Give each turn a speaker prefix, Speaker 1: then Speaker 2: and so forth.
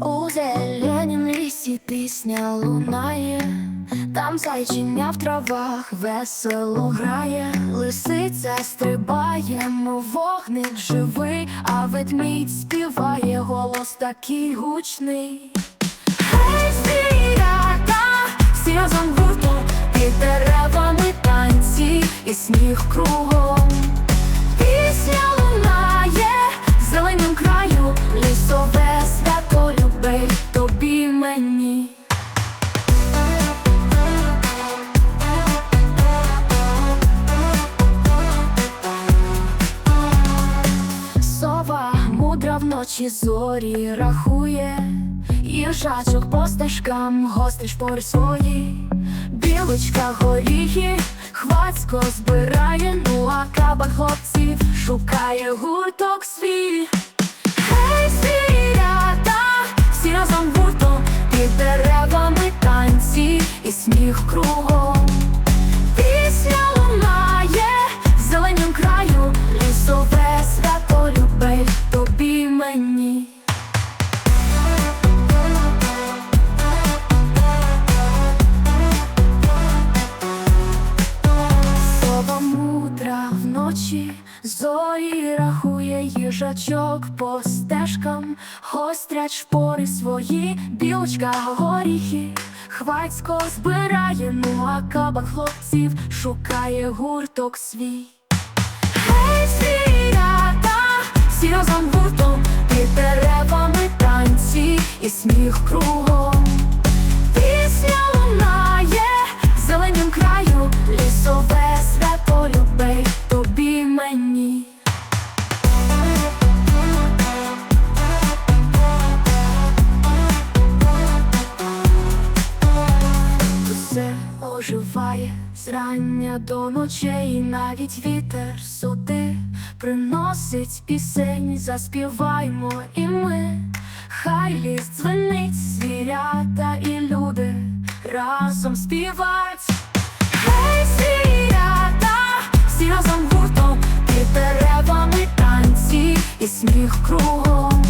Speaker 1: У зеленім лісі пісня лунає, там зайчиня в травах весело грає, лисиця стрибає, мов вогник живий, а ведмідь співає голос такий гучний. Гей, звірята, всі разом гуртом, під деревами танці і сміх кругом. Мудра зорі рахує, їжачок по стежкам гострий шпори свої, білочка горіхи, хвацько збирає, ну а каба хлопців шукає гурток свій. Мудра зорі рахує їжачок по стежкам, гострять шпори свої, білочка горіхи, хвацько збирає, ну а кабак хлопців шукає гурток свій. Гей, звірята, всі разом гуртом, під деревами танці і сміх кругом. Оживає зрання до ночей, навіть вітер суди приносить пісень, заспіваймо і ми, хай ліс дзвенить, звірята і люди разом співать. Гей, звірята, всі разом гуртом, під деревами танці і сміх кругом.